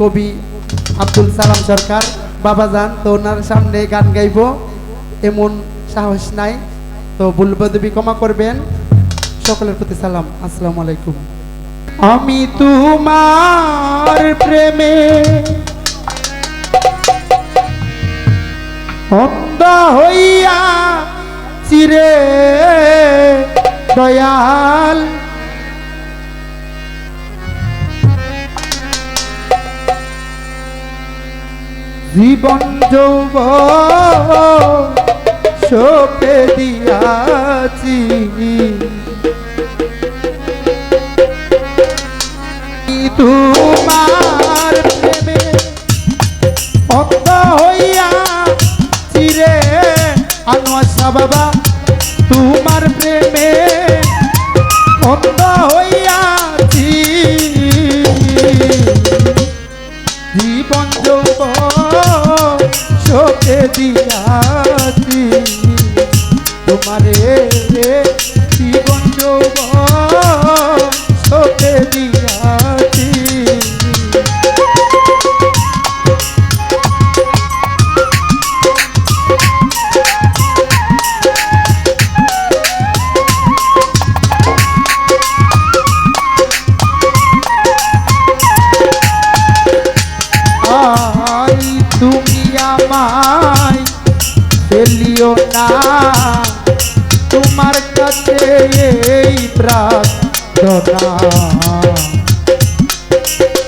কবি আব্দুল সালাম সরকার। বাবা যান, তো ওনার সামনে গান গাইবো। এমন সাহস নাই। তো ভুলবদবি ক্ষমা করবেন। সকলের প্রতি সালাম। আসসালামু আলাইকুম। আমি তোমার প্রেমে অন্ধ হইয়া চিরে দয়াল জীবন যৌব সোপে দিয়াছি। তোমার প্রেমে অন্ধ হইয়া চিরে আনোয়াশা বাবা। শোকে দিয়াছি। ফেলিও না, তোমার কাছে এই প্রার্থনা।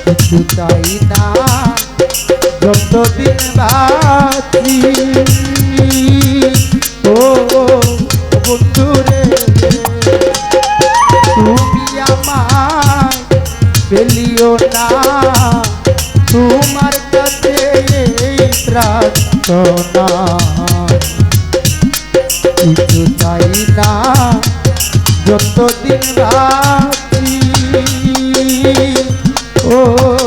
কিছু চাই না, যতদিন বাঁচি ও বন্ধুরে, তুমি আমায় পেলিও না, তোমার কাছে এই প্রার্থনা। কিছু চাই না যতদিন বাঁচি ও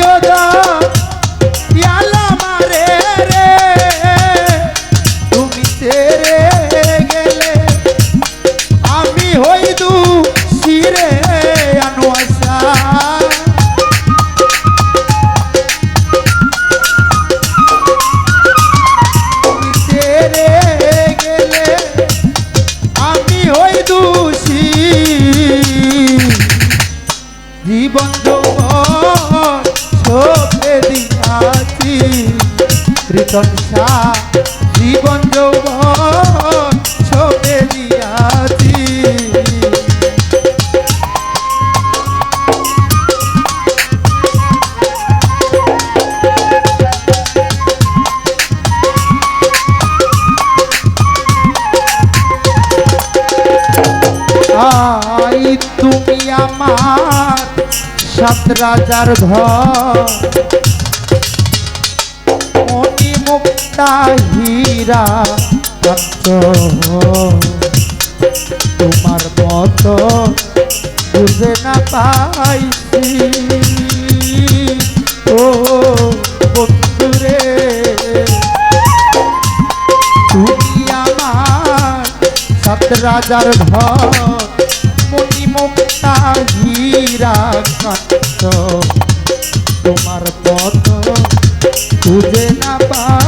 রাখিও দা কৃতনসা জীবন যৌবন ছোপে দিয়াছি। তুমি আমার সাত রাজার ঘর হীরা তোমার মত বুঝে না পাইছি। ও বন্ধুরে, তুমি আমার সাত রাজার ঘর মণি মুক্তা হীরা কান্ত তোমার পথ খুঁজে না পাইছি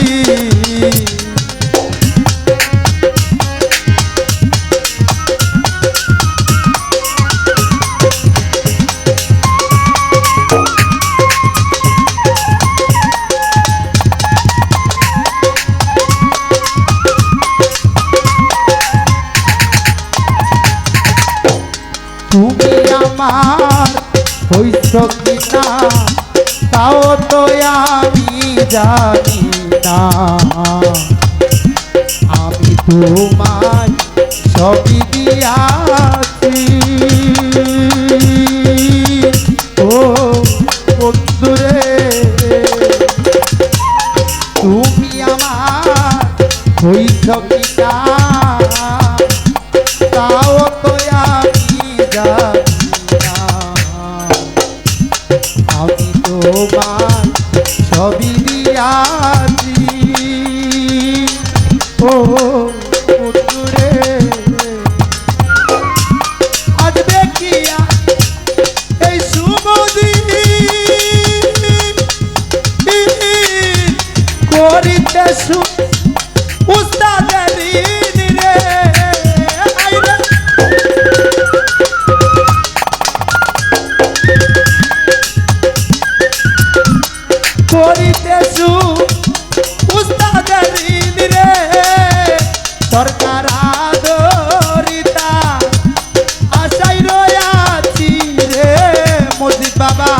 হইছ কিনা তাও তো আমি জানি না। আমি তোমায় সবই দিয়াছি। দিয়াছি। ও পুতুরে আজ দেখিয়া এই দিন করিতে সু সরকার আদরিতা আশাই রয়াছি রে মজিদ বাবা।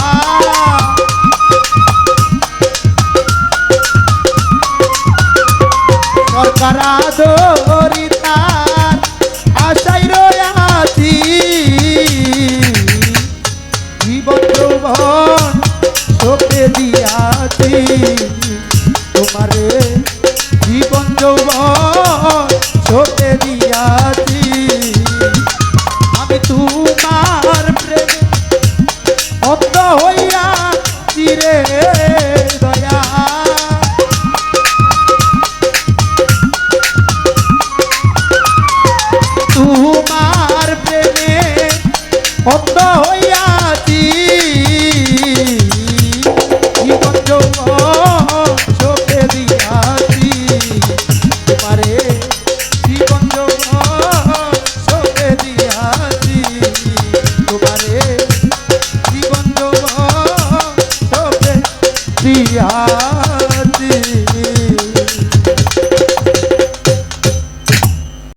সরকার